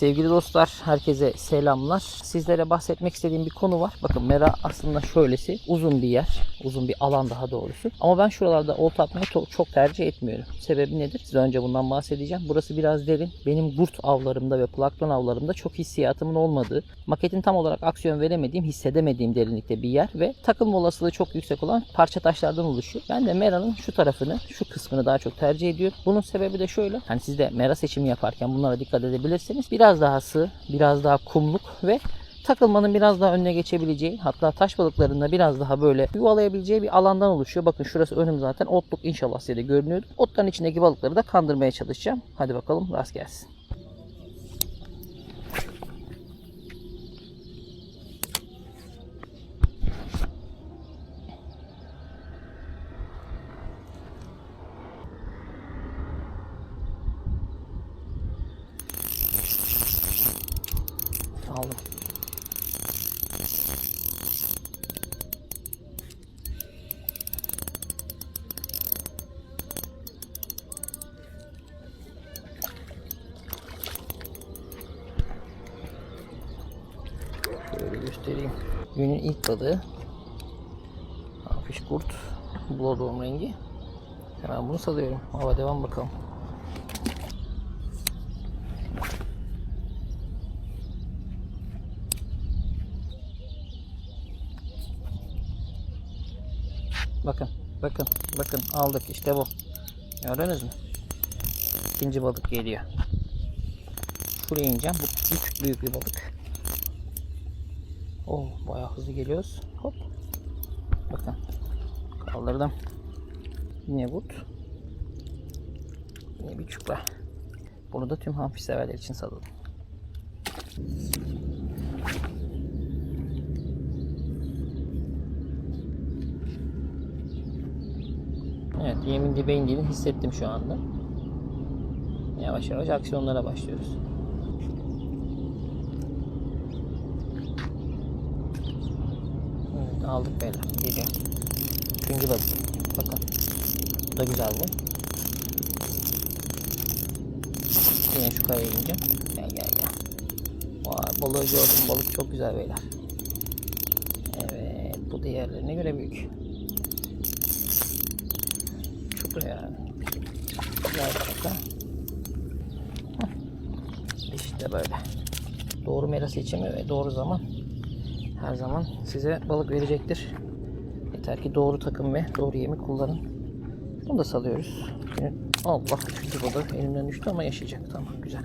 Sevgili dostlar, herkese selamlar. Sizlere bahsetmek istediğim bir konu var. Bakın Mera aslında şöylesi uzun bir yer, uzun bir alan daha doğrusu. Ama ben şuralarda olta atmayı çok tercih etmiyorum. Sebebi nedir? Size önce bundan bahsedeceğim. Burası biraz derin. Benim gurt avlarımda ve plankton avlarımda çok hissiyatımın olmadığı, maketin tam olarak aksiyon veremediğim, hissedemediğim derinlikte bir yer ve takılma olasılığı çok yüksek olan parça taşlardan oluşuyor. Ben de Mera'nın şu tarafını, şu kısmını daha çok tercih ediyorum. Bunun sebebi de şöyle. Hani siz de Mera seçimi yaparken bunlara dikkat edebilirseniz biraz daha sığ, biraz daha kumluk ve takılmanın biraz daha önüne geçebileceği hatta taş balıklarında biraz daha böyle yuvalayabileceği bir alandan oluşuyor. Bakın şurası önüm zaten otluk inşallah size de görünüyordu. Otların içindeki balıkları da kandırmaya çalışacağım. Hadi bakalım rast gelsin. Aldım. Şöyle göstereyim. Günün ilk balığı. Afiş kurt. Bloodworm rengi. Hemen bunu salıyorum. Hava devam bakalım. Bakın, bakın, bakın aldık işte bu. Gördünüz mü? İkinci balık geliyor. Şuraya ineceğim. Bu küçük büyük bir balık. Oh bayağı hızlı geliyoruz. Hop. Bakın. Kaldırdım. Yine but. Yine bir çupra. Bunu da tüm hamsi severler için salladım. Evet yemin dibe indiğini hissettim şu anda. Yavaş yavaş aksiyonlara başlıyoruz. Evet aldık beyler. Geliyor. Üçüncü balık. Bakın. Bu da güzel bu. Yine şu kayaya ineceğim. Gel gel gel. Vay balığı gördüm. Balık çok güzel beyler. Evet. Bu diğerlerine göre büyük. Çupra yani. Hah. İşte böyle. Doğru mera seçimi ve doğru zaman her zaman size balık verecektir. Yeter ki doğru takım ve doğru yemi kullanın. Bunu da salıyoruz. Allah üçüncü balık elimden düştü ama yaşayacak. Tamam güzel.